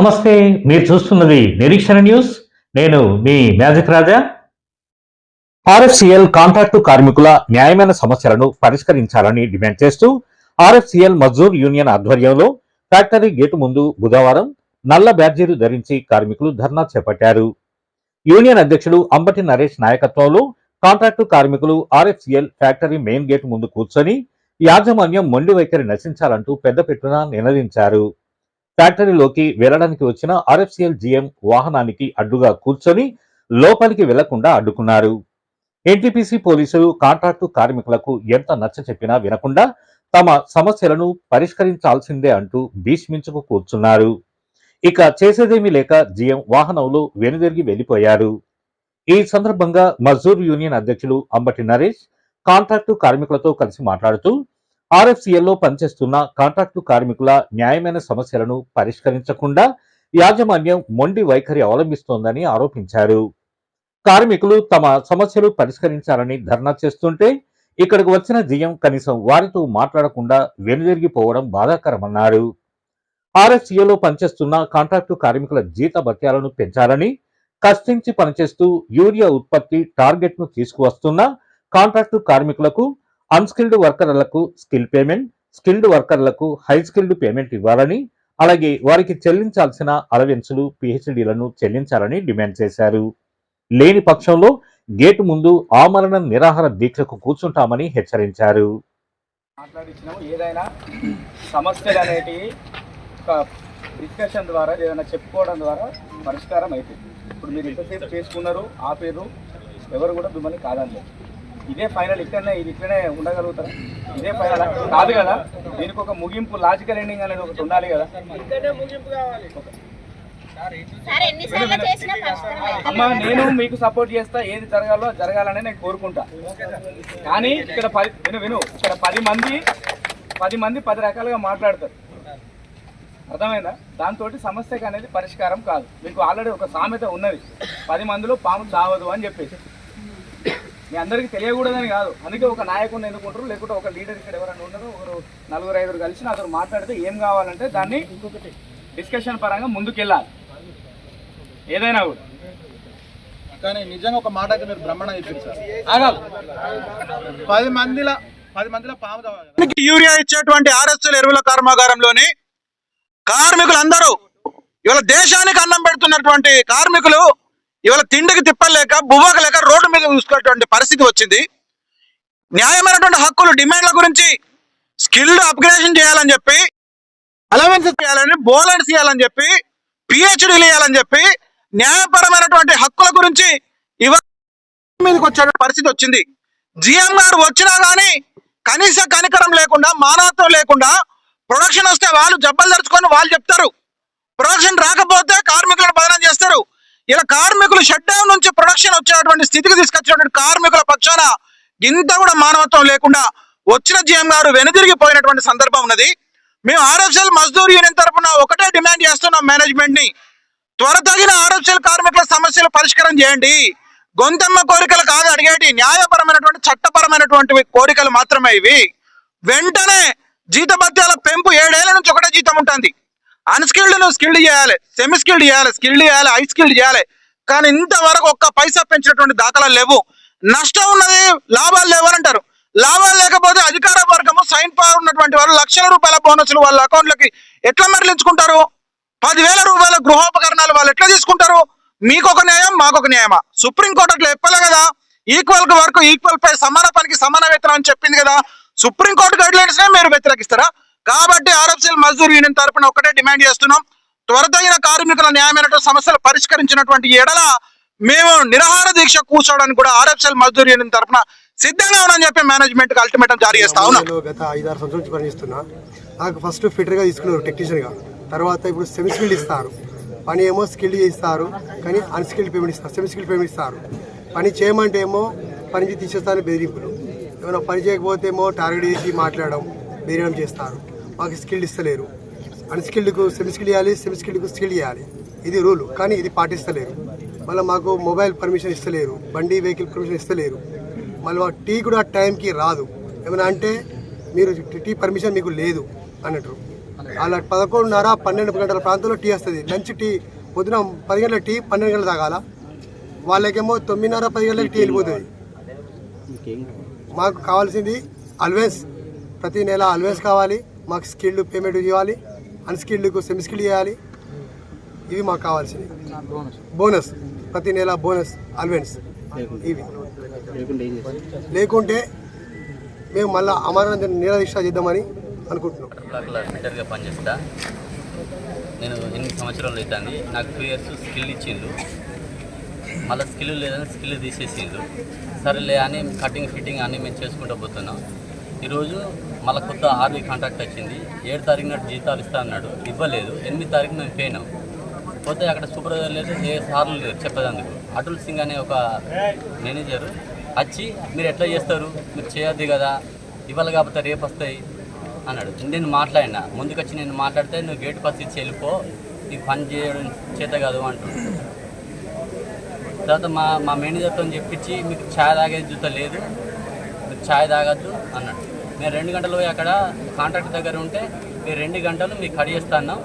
నమస్తే మీరు చూస్తున్నది నిరీక్షణ న్యూస్. నేను మీ మ్యాజిక్ రాజా. ఆర్ఎఫ్సిఎల్ కాంట్రాక్టు కార్మికుల న్యాయమైన సమస్యలను పరిష్కరించాలని డిమాండ్ చేస్తూ ఆర్ఎఫ్సిఎల్ మజ్దూర్ యూనియన్ ఆధ్వర్యంలో ఫ్యాక్టరీ గేటు ముందు బుధవారం నల్ల బ్యాడ్జీలు ధరించి కార్మికులు ధర్నా చేపట్టారు. యూనియన్ అధ్యక్షుడు అంబటి నరేష్ నాయకత్వంలో కాంట్రాక్టు కార్మికులు ఆర్ఎఫ్సిఎల్ ఫ్యాక్టరీ మెయిన్ గేట్ ముందు కూర్చొని యాజమాన్యం మొండి వైఖరి నశించాలంటూ పెద్ద పెట్టున నినదించారు. ఫ్యాక్టరీలోకి వెళ్ళడానికి వచ్చిన ఆర్ఎఫ్సిఎల్ జీఎం వాహనానికి అడ్డుగా కూర్చొని లోపలికి వెళ్ళకుండా అడ్డుకున్నారు. ఎన్టీపీసీ పోలీసులు కాంట్రాక్టు కార్మికులకు ఎంత నచ్చ చెప్పినా వినకుండా తమ సమస్యలను పరిష్కరించాల్సిందే అంటూ భీష్మించుకు కూర్చున్నారు. ఇక చేసేదేమీ లేక జీఎం వాహనంలో వెనుదిరిగి వెళ్ళిపోయారు ఈ సందర్భంగా మజ్దూర్ యూనియన్ అధ్యక్షులు అంబటి నరేష్ కాంట్రాక్టు కార్మికులతో కలిసి మాట్లాడుతూ ఆర్ఎఫ్సిఎల్లో పనిచేస్తున్న కాంట్రాక్టు కార్మికుల న్యాయమైన సమస్యలను పరిష్కరించకుండా యాజమాన్యం మొండి వైఖరి అవలంబిస్తోందని ఆరోపించారు. కార్మికులు తమ సమస్యలు పరిష్కరించాలని ధర్నా చేస్తుంటే ఇక్కడికి వచ్చిన జిఎం కనీసం వారితో మాట్లాడకుండా వెనుదిరిగిపోవడం బాధాకరమన్నారు. ఆర్ఎఫ్సిఏలో పనిచేస్తున్న కాంట్రాక్టు కార్మికుల జీత భత్యాలను పెంచాలని కష్టించి పనిచేస్తూ యూరియా ఉత్పత్తి టార్గెట్ను తీసుకువస్తున్న కాంట్రాక్టు కార్మికులకు అన్స్కిల్డ్ వర్కర్లకు స్కిల్ పేమెంట్ స్కిల్డ్ వర్కర్లకు హై స్కిల్డ్ పేమెంట్ ఇవ్వాలని అలాగే వారికి చెల్లించాల్సిన అలవెన్సులు పిహెచ్డీలను చెల్లించాలని డిమాండ్ చేశారు. లేని పక్షంలో గేటు ముందు ఆమరణ నిరాహార దీక్షకు కూర్చుంటామని హెచ్చరించారు. మాట్లాడించినాము ఏదైనా సమస్యలు అనేటివి ఒక డిస్కషన్ ద్వారా ఏదైనా చెప్పుకోవడం ద్వారా పరిష్కారం అవుతుంది ఇప్పుడు మీరు ఎంతసేపు చేసుకున్నారు ఆపేరు ఎవరు కూడా మిమ్మల్ని కాదనలేదు. ఇదే ఫైనల్ ఇక్కడనే ఇది ఇక్కడనే ఉండగలుగుతారా? ఇదే ఫైనల్ కాదు కదా దీనికి ఒక ముగింపు లాజికల్ ఎండింగ్ అనేది ఒకటి ఉండాలి కదా. సార్ ఎన్నిసార్లు చేసినా పరిష్కారం అమ్మ నేను మీకు సపోర్ట్ చేస్తా ఏది జరగాలో జరగాలని నేను కోరుకుంటా. కానీ ఇక్కడ పది విను విను ఇక్కడ పది మంది పది మంది పది రకాలుగా మాట్లాడతారు. అర్థమైందా? దాంతో సమస్యకు అనేది పరిష్కారం కాదు. మీకు ఆల్రెడీ ఒక సామెత ఉన్నది. పది మందిలో పాము చావదు అని చెప్పేసి. మీ అందరికీ తెలియకూడదని కాదు. అందుకే ఒక నాయకుడిని ఎన్నుకుంటారు లేకుంటే ఒక లీడర్ ఇక్కడ ఎవరైనా ఉన్నారు ఒకరు నలుగురు ఐదుగురు కలిసి నాతో మాట్లాడితే ఏం కావాలంటే దాన్ని డిస్కషన్ పరంగా ముందుకెళ్ళాలి. ఏదైనా కూడా. కానీ నిజంగా ఒక మాట అయితే మీరు బ్రహ్మణ చెప్పారు సార్. ఆగాలి. పది మందిల పది మందిలో పాము యూరియా ఇచ్చేటువంటి ఆర్ఎస్ఎల్ ఎరువుల కర్మాగారంలోని కార్మికులందరూ ఇవాళ దేశానికి అన్నం పెడుతున్నటువంటి కార్మికులు ఇవాళ తిండికి తిప్పలేక బువ్వక లేక రోడ్డు మీద చూసుకునేటువంటి పరిస్థితి వచ్చింది. న్యాయమైనటువంటి హక్కులు డిమాండ్ల గురించి స్కిల్డ్ అప్గ్రేషన్ చేయాలని చెప్పి అలవెన్సెస్ చేయాలని బోలెన్స్ చేయాలని చెప్పి పిహెచ్డీలు చేయాలని చెప్పి న్యాయపరమైనటువంటి హక్కుల గురించి ఇవాళ మీదకి వచ్చే పరిస్థితి వచ్చింది. జిఎం గారు వచ్చినా కానీ కనీస కనికరం లేకుండా మానవత్వం లేకుండా ప్రొడక్షన్ వస్తే వాళ్ళు జబ్బలు తెరుచుకొని వాళ్ళు చెప్తారు. ప్రొడక్షన్ రాకపోతే కార్మికులను బదనం చేస్తారు. ఇలా కార్మికులు షట్ డౌన్ నుంచి ప్రొడక్షన్ వచ్చేటువంటి స్థితికి తీసుకొచ్చినటువంటి కార్మికుల పక్షాన ఇంత కూడా మానవత్వం లేకుండా వచ్చిన జీఎం గారు వెనుదిరిగిపోయినటువంటి సందర్భం ఉన్నది. మేము ఆర్ఎఫ్ఎల్ మజ్దూర్ యూనియన్ తరపున ఒకటే డిమాండ్ చేస్తున్నాం మేనేజ్మెంట్ని. త్వరతగిన ఆర్ఎఫ్ఎల్ కార్మికుల సమస్యలు పరిష్కారం చేయండి. గొంతెమ్మ కోరికలు కాదు అడిగేటి. న్యాయపరమైనటువంటి చట్టపరమైనటువంటి కోరికలు మాత్రమే ఇవి. వెంటనే జీతభత్యాల పెంపు ఏడేళ్ళ నుంచి ఒకటే జీతం ఉంటుంది. అన్స్కిల్డ్ నువ్వు స్కిల్డ్ చేయాలి సెమీ స్కిల్డ్ చేయాలి స్కిల్డ్ చేయాలి హై స్కిల్డ్ చేయాలి. కానీ ఇంతవరకు ఒక్క పైసా పెంచినటువంటి దాఖలాలు లేవు. నష్టం ఉన్నది లాభాలు లేవు అంటారు. లాభాలు లేకపోతే అధికార వర్గము సైన్ పవర్ ఉన్నటువంటి వాళ్ళు లక్షల రూపాయల బోనస్లు వాళ్ళ అకౌంట్లకి ఎట్లా మరలించుకుంటారు? పదివేల రూపాయల గృహోపకరణాలు వాళ్ళు ఎట్లా తీసుకుంటారు? మీకు ఒక న్యాయం మాకొక న్యాయమా? సుప్రీంకోర్టు అట్లా చెప్పలే కదా? ఈక్వల్ వరకు వర్క్ ఈక్వల్ పై సమాన పనికి సమాన వేతనం అని చెప్పింది కదా? సుప్రీంకోర్టు గైడ్ లైన్స్ మీరు వ్యతిరేకిస్తారా? కాబట్టి ఆర్ఎఫ్సిఎల్ మజ్దూర్ యూనియన్ తరపున ఒకటే డిమాండ్ చేస్తున్నాం. త్వరతగిన కార్మికుల న్యాయమైనటువంటి సమస్యలు పరిష్కరించినటువంటి ఎడల మేము నిరాహార దీక్ష కూర్చోవడానికి కూడా ఆర్ఎఫ్సిఎల్ మజ్దూర్ యూనియన్ తరపున సిద్ధంగా ఉన్నామని చెప్పి మేనేజ్మెంట్కి అల్టిమేటం జారీ చేస్తా ఉన్నాం. నేను గత ఐదారు సంవత్సరాల నుంచి పనిచేస్తున్నా. నాకు ఫస్ట్ ఫిటర్గా తీసుకున్నారు టెక్నీషియన్గా తర్వాత ఇప్పుడు సెమీ స్కిల్డ్ ఇస్తారు. పని ఏమో స్కిల్డ్ చేస్తారు కానీ అన్స్కిల్డ్ పేమెంట్ ఇస్తారు. సెమీ స్కిల్డ్ పేమెంట్ ఇస్తారు. పని చేయమంటే ఏమో పని చేసి తీసేస్తారని బెదిరింపులు. ఏమైనా పని చేయకపోతే ఏమో టార్గెట్ చేసి మాట్లాడడం బెదిరడం చేస్తారు. మాకు స్కిల్డ్ ఇస్తలేరు. అన్స్కిల్డ్కు సెమీ స్కిల్డ్ ఇవ్వాలి సెమీ స్కిల్డ్కు స్కిల్డ్ ఇవ్వాలి ఇది రూల్ కానీ ఇది పాటిస్తలేరు. మళ్ళీ మాకు మొబైల్ పర్మిషన్ ఇస్తలేరు బండి వెహికల్ పర్మిషన్ ఇస్తలేరు. మళ్ళీ టీ కూడా టైంకి రాదు. ఏమైనా అంటే మీరు టీ పర్మిషన్ మీకు లేదు అన్నట్టు. అలా పదకొండున్నర పన్నెండు గంటల ప్రాంతంలో టీ వస్తుంది. లంచ్ టీ పొద్దున పది గంటల టీ పన్నెండు గంటలు తాగాల వాళ్ళకేమో తొమ్మిదిన్నర పది గంటలకి టీ వెళ్ళిపోతుంది. మాకు కావాల్సింది అల్వేస్ ప్రతి నెల అల్వేస్ కావాలి. మాకు స్కిల్డ్ పేమెంట్ ఇవ్వాలి అన్స్కిల్డ్కు సెమీ స్కిల్డ్ చేయాలి. ఇవి మాకు కావాల్సింది బోనస్ ప్రతి నెల బోనస్ అల్వెన్స్ ఇవి. లేకుంటే మేము మళ్ళీ అమరనాథ్ నిరదీక్ష చేద్దామని అనుకుంటున్నాం. బ్లాక్లో పనిచేస్తా నేను ఎనిమిది సంవత్సరాలు అవుతుంది నాకు టూ ఇయర్స్ స్కిల్ ఇచ్చిండు. మళ్ళీ స్కిల్ లేదని స్కిల్ తీసేసిండు. సరేలే అని కటింగ్ ఫిట్టింగ్ అన్నీ మేము చేసుకుంటూ పోతున్నాం. ఈరోజు మళ్ళీ కొత్త ఆర్మీ కాంట్రాక్ట్ వచ్చింది. ఏడు తారీఖు నాడు జీతాలు ఇస్తా అన్నాడు. ఇవ్వలేదు. ఎనిమిది తారీఖు మేము పోయినాం పోతే అక్కడ సూపర్వైజర్ లేదు ఏ సార్లు లేరు చెప్పేదందుకు. అటుల్ సింగ్ అనే ఒక మేనేజర్ వచ్చి మీరు ఎట్లా చేస్తారు? మీరు చేయొద్దు కదా. ఇవాళ కాకపోతే రేపు వస్తాయి అన్నాడు. నేను మాట్లాడినా. ముందుకొచ్చి నేను మాట్లాడితే నువ్వు గేట్ పాస్ ఇచ్చి వెళ్ళిపో. నీకు పని చేయడం చేత కాదు అంటున్నాడు తర్వాత మా మా మేనేజర్తో చెప్పించి మీకు ఛాయ్ తాగేది జూత లేదు. మీరు ఛాయ్ తాగద్దు అన్నాడు. మేము రెండు గంటలు పోయి అక్కడ కాంట్రాక్ట్ దగ్గర ఉంటే మీరు రెండు గంటలు మీకు కడిగేస్తాను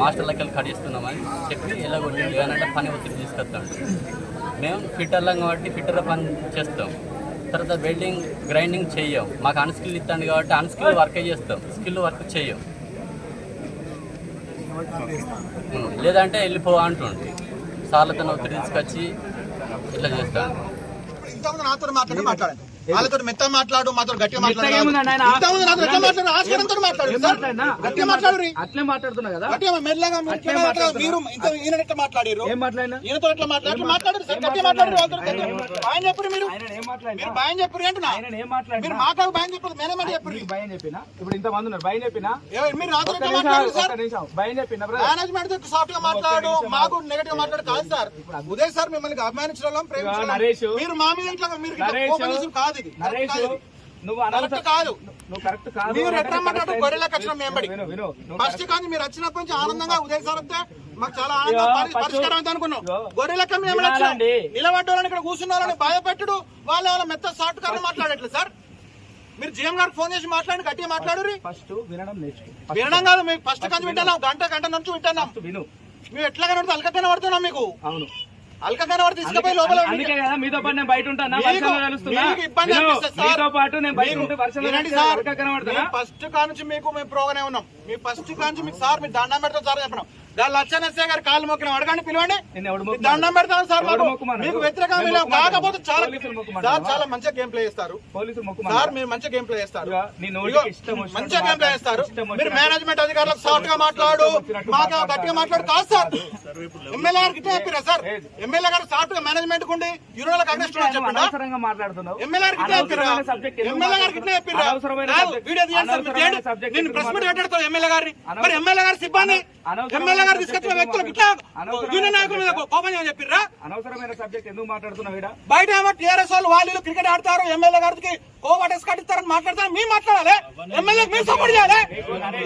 మాస్టర్లకి వెళ్ళి కడిగిస్తున్నామని చెప్పి ఎలా కొట్టిండు అంటే పని ఒత్తిడి తీసుకొస్తాడు మేము ఫిట్టర్లం కాబట్టి ఫిట్టర్ పని చేస్తాం. తర్వాత వెల్డింగ్ గ్రైండింగ్ చెయ్యం. మాకు అన్స్కిల్ ఇస్తాడు కాబట్టి అన్స్కిల్ వర్కే చేస్తాం. స్కిల్ వర్క్ చెయ్యం. లేదంటే వెళ్ళిపో అంటుండు. సార్లతో ఒత్తిడి తీసుకొచ్చి ఇట్లా చేస్తాను నాతో మాట్లాడండి. వాళ్ళతో మెత్త మాట్లాడు మాతో గట్టిగా మాట్లాడు. అట్లే మాట్లాడుతున్నా కదా? గట్టిగా మెల్లగా మీరు ఈయన ఎట్లా మాట్లాడారు ఏం మాట్లాడినా? ఈయనతో ఎట్లా మాట్లాడు? మాట్లాడారు సార్ గట్టిగా మాట్లాడారు వాళ్ళతో భయం చెప్పరు మీరు. మీరు భయం చెప్పరు మీరు మాట్లాడు భయం చెప్పరు మేనేజ్మెంట్ చెప్పరు భయం చెప్పినా? ఇప్పుడు ఇంత మంది ఉన్నారు భయం చెప్పినా? మీరు మాట్లాడారు సార్? నిమిషం భయం చెప్పినా బ్రదర్ మేనేజ్మెంట్తో సాఫ్ట్గా మాట్లాడు? మాకు నెగటివ్ మాట్లాడు కాదు సార్. ఉదయ్ సార్ మిమ్మల్ని అభిమానించడం. ప్రేమించడం. మీరు మా మీద ఇట్లా మీరు కాదు ఇది. నరేష్ కాదు. ఇది. నువ్వు కరెక్ట్ అనవసరం కాదు. నువ్వు కరెక్ట్ కాదు. మీరు అంటే ఎట్లా మాట్లాడు కరెక్ట్ గొర్రెలకు వచ్చిన మేంబడి విను విను నువ్వు ఫస్ట్ కానీ మీరు వచ్చినప్పటి నుంచి ఆనందంగా ఉదయం సార్ వస్తే మాకు చాలా పరిష్కారం అయితే అనుకున్నాం. మేము. నిలబడ్డోళ్ళని ఇక్కడ కూర్చున్న వాళ్ళని భయపెట్టుడు. వాళ్ళ వాళ్ళ మెత్త సాఫ్ట్ కాదు మాట్లాడట్లేదు సార్. మీరు జిఎం గారికి ఫోన్ చేసి మాట్లాడి గట్టిగా మాట్లాడు ఫస్ట్ వినడం నేర్చుకో. వినడం కాదు మేము ఫస్ట్ కానీ వింటున్నాం గంట గంట నుంచి వింటున్నాం విను. మేము ఎట్లా కనబడితే అల్క కనబడుతున్నాం మీకు. అవును. అల్క కనబడితే తీసుకుపోయి లోపల అందుకే కదా మీతో పాటు నేను బయట ఉంటాను. మీతో పాటు నేను బయట ఉంటే వర్షంలో ఫస్ట్ కానుంచి మీకు మేము ఉన్నాం. మీ ఫస్ట్ కానుంచి మీకు సార్ మీరు దండం పెడతాం సార్ చెప్పడం గారు కాళ్ళు మొక్కిన. అడగండి పిలవండి? దండం పెడతాను సార్ మాకు వ్యతిరేకంగా. కాకపోతే చాలా. సార్ చాలా మంచిగా గేమ్ ప్లే చేస్తారు. సార్ మీరు మంచిగా గేమ్ ప్లే చేస్తారు. మంచిగా గేమ్ ప్లే చేస్తారు. మీరు మేనేజ్మెంట్ అధికారులకు సాఫ్ట్గా మాట్లాడు. మాకు. గట్టిగా మాట్లాడు కాదు సార్. ఎమ్మెల్యే గారికి ఇట్లా చెప్పారా సార్? ఎమ్మెల్యే గారు సాఫ్ట్గా మేనేజ్మెంట్ కుండి చెప్పండి అనవసరంగా మాట్లాడుతున్నావు? ఎమ్మెల్యే గారికి ఇట్లా ఎందుకు ఎమ్మెల్యే గారికి ఇట్లా subject- వీడియో తీయండి సార్, నేను ప్రెస్ మీట్? పెట్టాడుతాను ఎమ్మెల్యే గారిని. మరి ఎమ్మెల్యే గారి సిబ్బంది. ఎమ్మెల్యే గారు తీసుకొచ్చిన ఎందుకు వ్యక్తులకు ఇట్లా యూనియన్ నాయకుల మీద. కోపం ఏమని చెప్పిర్రా? అనవసరమైన సబ్జెక్ట్ ఎందుకు మాట్లాడుతున్నావు బయట ఏమో టీఆర్ఎస్ వాళ్ళు వాళ్ళు క్రికెట్ ఆడతారు ఎమ్మెల్యే గారికి కోవాట్ ఎస్కటిస్తారని మాట్లాడతారు మేము మాట్లాడాలి. ఎమ్మెల్యే మేము సపోర్ట్ చేయాలి.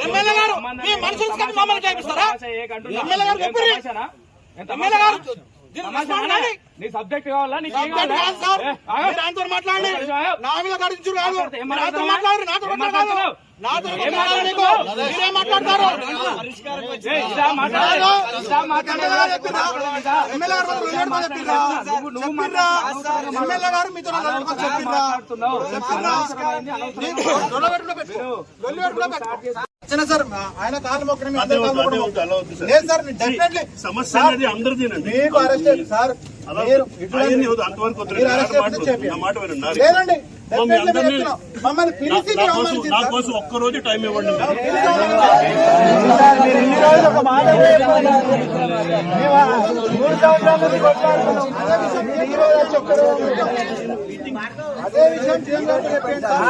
ఎమ్మెల్యే గారు మీ మనుషులు మమ్మల్ని చేపిస్తారా ఎమ్మెల్యే గారు ఎమ్మెల్యే గారు. నీ సబ్జెక్ట్ కావాలా నీకు ఏం కావాలా? ఏ, ఆగు. మాట్లాడండి. నా మీద గడిచించుడు కాదు. ఏం నాతో మాట్లాడుతున్నావు? మాట్లాడండి. నాతో ఏం. మాట్లాడుతున్నావు? నాతో ఏం మాట్లాడాలి మీకు. మాట్లాడుతున్నావు? మీరేం మాట్లాడతారు? ఏ, ఇదా. ఇదా? ఎమ్మెల్యే గారు? ఎమ్మెల్యే? నువ్వు- నువ్వు చెప్పిర్రా? మాట్లాడుతున్నావు. ఎమ్మెల్యే గారు మీతో? మాట్లాడుతున్నావు. నీకు లొల్లి పెట్టుకుని పెట్టు. లొల్లి పెట్టుకుని పెట్టు. సార్ ఆయన కాళ్ళు మొక్కడం లేదు సార్ డెఫినెట్లీ సమస్య అనేది అందరిదేనండి మీకు అరెస్ట్ సార్ మమ్మల్ని పిలిచి నా మీరు కోసం అవమానించారు నా సార్. కోసం అదే విషయం జీఎం గారికి చెప్పండి సార్.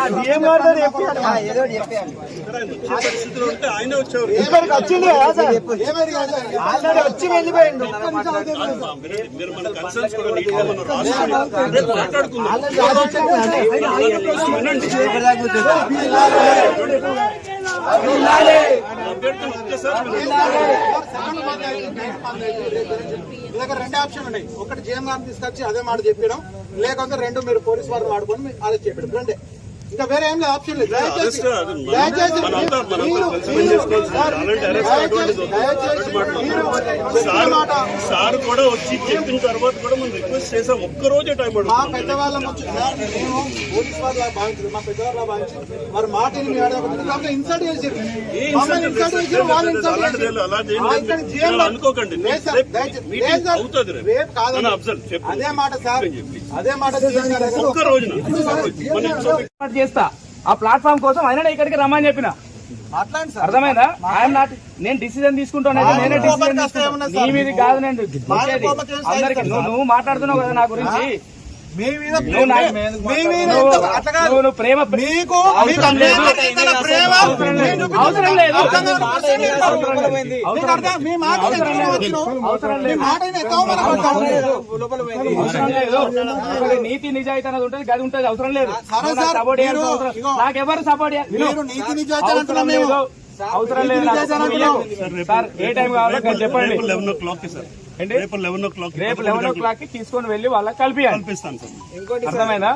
ఉంటే వచ్చేవారు సార్. మీరు మన కన్సర్న్స్ కూడా మనం రేపు మాట్లాడుకుందాం వినండి అభ్యర్థులు ఒక్కసారి ఆప్షన్ ఉన్నాయి ఒకటి జీఎం గారిని తీసుకొచ్చి అదే మాట చెప్పడం లేకపోతే రెండు మీరు పోలీస్ వారిని వాడుకొని మీరు అరెస్ట్ రండి. ఇంకా వేరే ఏం లేదు ఆప్షన్ లేదు. దయచేసి మీరు- సార్ కూడా వచ్చి చెప్పిన తర్వాత కూడా మనం రిక్వెస్ట్ చేసాం. ఒక్క రోజే టైం మా పెద్దవాళ్ళం వచ్చి సార్ మేము పోలీస్ వాళ్ళ మా పెద్దవాళ్ళ భావించి వారి మాటని మీ ఇన్సల్ట్ చేసారు ఇన్సల్ట్ చేసారు వాళ్ళు ఇన్సల్ట్ చేసారు అనుకోకండి. రేపు. కాదు. అదే మాట సార్ అదే మాట ఒక్క రోజున. చేస్తా. ఆ ప్లాట్ఫామ్ కోసం ఆయన ఇక్కడికి రమ్మని చెప్పిన. అర్థమైందా? ఐఎమ్ నాట్ నేను డిసిజన్ తీసుకుంటాను ఆయన నేనే డిసిజన్ నీ మీద? కాదు నేను అందరికీ నువ్వు మాట్లాడుతున్నావు కదా నా గురించి. మీ మీద అట్లా ప్రేమ మీకు అవసరం లేదు. మీ మాట నీతి నిజాయితీ అనేది ఉంటుంది గది ఉంటుంది అవసరం లేదు సపోర్ట్. నాకెవరు సపోర్ట్ చేయాలి నీతి నిజాయితీ అంటున్నాం అవసరం మేము. లేదు. సార్ ఏ టైం కావాలో చెప్పండి రేపు లెవెన్ ఓ క్లాక్? రేపు లెవెన్ ఓ కి తీసుకొని వెళ్ళి వాళ్ళకి కలిపియాలి. కల్పిస్తాను సార్. అర్థమైందా?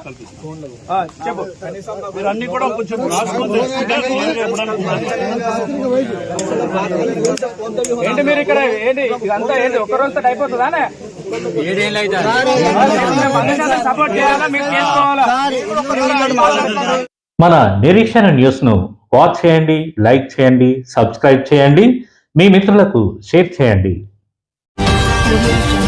ఆ, చెప్పు. మీరు అన్ని కూడా కొంచెం రాసుకొని తెలుసుకుంటే clear గా ఇవ్వడానికి ఏంటి మీరు ఇక్కడ ఏంటి? ఇదంతా ఏంటి? ఒక్క రోజుతో అయిపోతుందా సపోర్ట్ చేయాలా? మీరు చేసుకోవాలా? మన నిరీక్షణ న్యూస్ను వాచ్ చేయండి లైక్ చేయండి సబ్స్క్రైబ్ చేయండి. మీ మిత్రులకు షేర్ చేయండి. Thank you.